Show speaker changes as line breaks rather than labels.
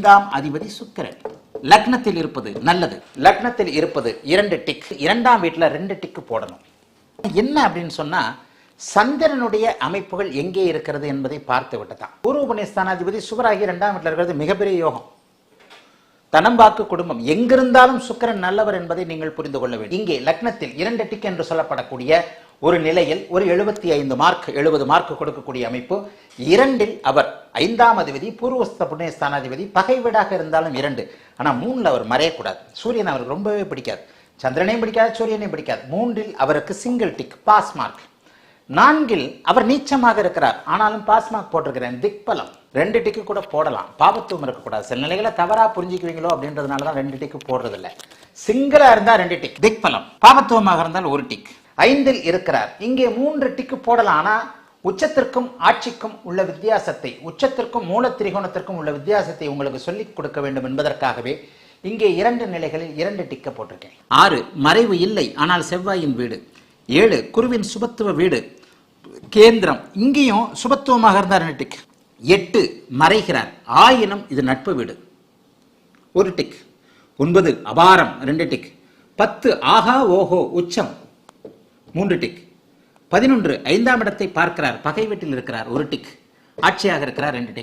ஐந்தாம் அதிபதி சுக்கிரன். லக்னத்தில் இருப்பது நல்லது. லக்னத்தில் இருப்பது இரண்டு டிக் இரண்டாம் வீட்டில் ரெண்டு டிக் போடணும். என்ன அப்படின்னு சொன்னா சந்திரனுடைய அமைப்புகள் எங்கே இருக்கிறது என்பதை பார்த்து விட்டதான். பூர்வ புண்ணியஸ்தானாதிபதி சுவராகி இரண்டாம் வீட்டில் இருக்கிறது மிகப்பெரிய யோகம். தனம்பாக்கு குடும்பம். எங்கிருந்தாலும் சுக்கரன் நல்லவர் என்பதை நீங்கள் புரிந்து கொள்ள வேண்டும். இங்கே லக்னத்தில் இரண்டு டிக் என்று சொல்லப்படக்கூடிய ஒரு நிலையில் ஒரு எழுபத்தி ஐந்து மார்க் எழுபது மார்க் கொடுக்கக்கூடிய அமைப்பு இரண்டில் அவர் ஐந்தாம் அதிபதி பூர்வஸ்த புண்ணியஸ்தானாதிபதி பகை வீடாக இருந்தாலும் இரண்டு. ஆனால் மூணில் அவர் மறையக்கூடாது. சூரியன் அவருக்கு ரொம்பவே பிடிக்காது. சந்திரனையும் பிடிக்காது சூரியனையும் பிடிக்காது. மூன்றில் அவருக்கு சிங்கிள் டிக் பாஸ் மார்க் நான்கில் அவர் நீச்சமாக இருக்கிறார். ஆனாலும் பாஸ் மார்க் போட்டிருக்கிறேன். திக்பலம். ரெண்டு டிக்கு கூட போடலாம். பாபத்துவம் இருக்கக்கூடாது. சில நிலைகளை தவறா புரிஞ்சுக்குவீங்களோ அப்படின்றதுனால தான் ரெண்டு டிக்கு போடுறது இல்லை சிங்கிளா இருந்தால் ரெண்டு டிக் திக்பலம். பாபத்துவமாக இருந்தால் ஒரு டிக் ஐந்தில் இருக்கிறார். இங்கே மூன்று டிக்கு போடலாம். ஆனால் உச்சத்திற்கும் ஆட்சிக்கும் உள்ள வித்தியாசத்தை உச்சத்திற்கும் மூல திரிகோணத்திற்கும் உள்ள வித்தியாசத்தை உங்களுக்கு சொல்லிக் கொடுக்க வேண்டும் என்பதற்காகவே இங்கே இரண்டு நிலைகளில் இரண்டு டிக்க போட்டிருக்கேன். ஆறு மறைவு இல்லை ஆனால் செவ்வாயின் வீடு. ஏழு குருவின் சுபத்துவ வீடு. கேந்திரம் இங்கேயும் சுபத்துவமாக இருந்தார் ரெண்டு டிக்? எட்டு மறைகிறார். ஆயினும் இது நட்பு வீடு. ஒரு டிக். ஒன்பது அபாரம். ரெண்டு டிக். பத்து ஆஹா ஓஹோ உச்சம். மூன்று டிக். பதினொன்று ஐந்தாம் இடத்தை பார்க்கிறார். பகை வீட்டில் இருக்கிறார். ஒரு டிக். ஆட்சியாக இருக்கிறார் ரெண்டு டிக்.